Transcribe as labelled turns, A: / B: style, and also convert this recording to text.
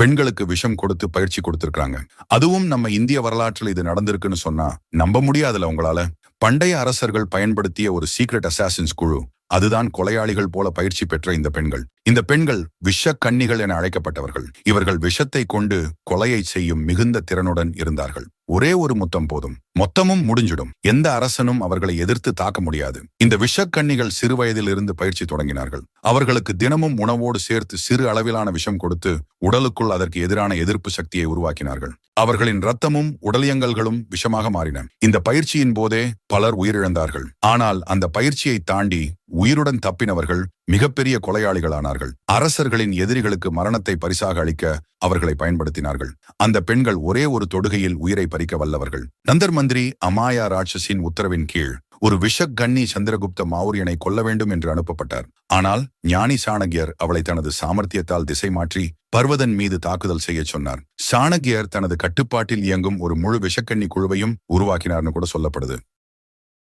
A: பெண்களுக்கு விஷம் கொடுத்து பயிற்சி கொடுத்திருக்காங்க அதுவும் நம்ம இந்திய வரலாற்றில் இது நடந்திருக்குன்னு சொன்னா நம்ப முடியாதுல உங்களால. பண்டைய அரசர்கள் பயன்படுத்திய ஒரு சீக்ரெட் அசாசின்ஸ் குழு. அதுதான் கொலையாளிகள் போல பயிற்சி பெற்ற இந்த பெண்கள். இந்த பெண்கள் விஷ கன்னிகள் என அழைக்கப்பட்டவர்கள். இவர்கள் விஷத்தை கொண்டு கொலையை செய்யும் மிகுந்த திறனுடன் இருந்தார்கள். ஒரே ஒரு முத்தம் போதும். மொத்தமும் முடிஞ்சிடும். எந்த அரசனும் அவர்களை எதிர்த்து தாக்க முடியாது. இந்த விஷக்கன்னிகள் சிறு இருந்து பயிற்சி தொடங்கினார்கள். அவர்களுக்கு தினமும் உணவோடு சேர்த்து சிறு அளவிலான விஷம் கொடுத்து உடலுக்குள் அதற்கு எதிரான எதிர்ப்பு சக்தியை உருவாக்கினார்கள். அவர்களின் ரத்தமும் உடலியங்கல்களும் விஷமாக மாறின. இந்த பயிற்சியின் போதே பலர் உயிரிழந்தார்கள். ஆனால் அந்த பயிற்சியை தாண்டி உயிருடன் தப்பினவர்கள் மிகப்பெரிய கொலையாளிகளானார்கள். அரசர்களின் எதிரிகளுக்கு மரணத்தை பரிசாக அளிக்க அவர்களை பயன்படுத்தினார்கள். அந்த பெண்கள் ஒரே ஒரு தொடுகையில் உயிரை பறிக்க வல்லவர்கள். நந்தர் மந்திரி அமாயா ராட்சசின் உத்தரவின் கீழ் ஒரு விஷக்கன்னி சந்திரகுப்த மௌரியனை கொல்ல வேண்டும் என்று அனுப்பப்பட்டார். ஆனால் ஞானி சாணகியர் அவளை தனது சாமர்த்தியத்தால் திசை மாற்றி பர்வதன் மீது தாக்குதல் செய்ய சொன்னார். சாணகியர் தனது கட்டுப்பாட்டில் இயங்கும் ஒரு முழு விஷக்கன்னி குழுவையும் உருவாக்கினார்னு கூட சொல்லப்படுது.